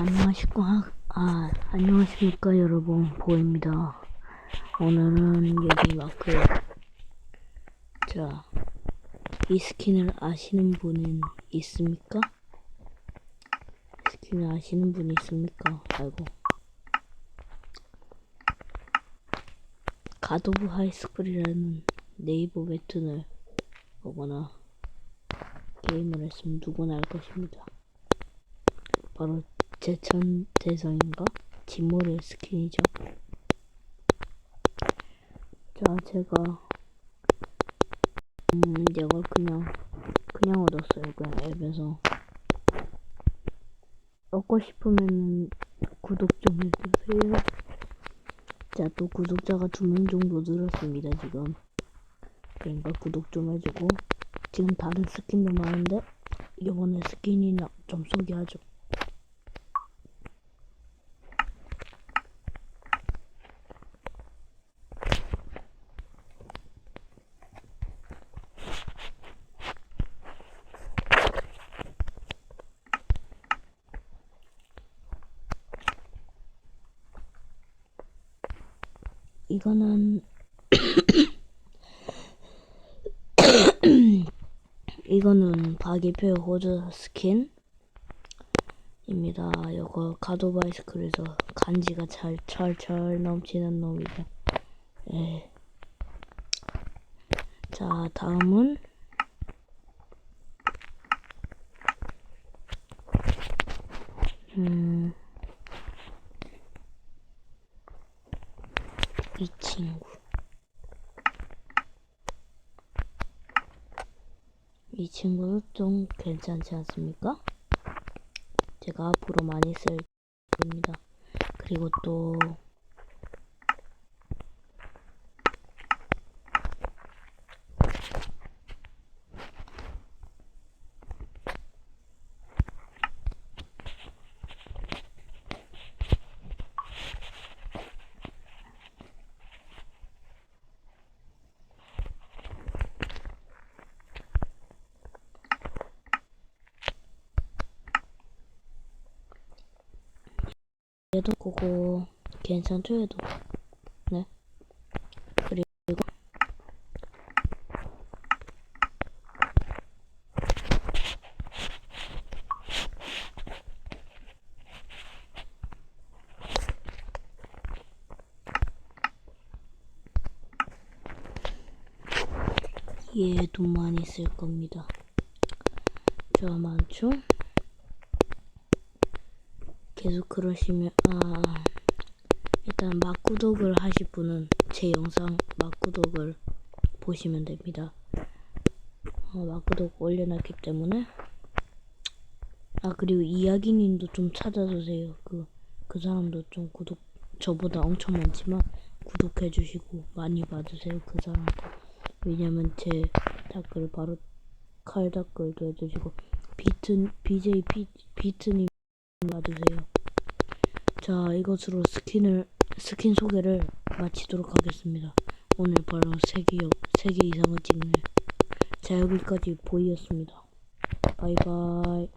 안녕하십니까 아 안녕하십니까 여러분 보입니다 오늘은 여기 마크 자이 스킨을 아시는 분은 있습니까? 이 스킨을 아시는 분 있습니까? 아이고 가도브 하이스쿨이라는 네이버 웹툰을 보거나 게임을 했으면 누구나 알 것입니다. 바로 제천 대성인가? 진모의 스킨이죠. 자, 제가 음, 이걸 그냥 그냥 얻었어요. 그냥 앱에서 얻고 싶으면 구독 좀 해주세요. 자, 또 구독자가 두 명 정도 늘었습니다, 지금. 그러니까 구독 좀 해주고 지금 다른 스킨도 많은데 이번에 스킨이나 좀 소개하죠. 이거는 이거는 바기표 호주 스킨입니다. 이거 가도바이스클에서 간지가 잘 철철 넘치는 놈이죠. 예. 자 다음은 음. 이 친구. 이 친구도 좀 괜찮지 않습니까? 제가 앞으로 많이 쓸 겁니다. 그리고 또 얘도 그거 괜찮죠 얘도? 네. 그리고 얘도 많이 쓸 겁니다. 자 많죠? 계속 그러시면 아 일단 막구독을 하실 분은 제 영상 막구독을 보시면 됩니다. 어, 막구독 올려놨기 때문에 아 그리고 이야기님도 좀 찾아주세요. 그그 사람도 좀 구독 저보다 엄청 많지만 구독해주시고 많이 봐주세요 그 사람도 왜냐면 제 댓글 바로 칼 댓글도 해주시고 비트 BJ 비, 비트님 봐주세요. 자, 이것으로 스킨을 스킨 소개를 마치도록 하겠습니다. 오늘 바로 세개 세개 이상을 찍는 자 여기까지 보이였습니다. 바이바이.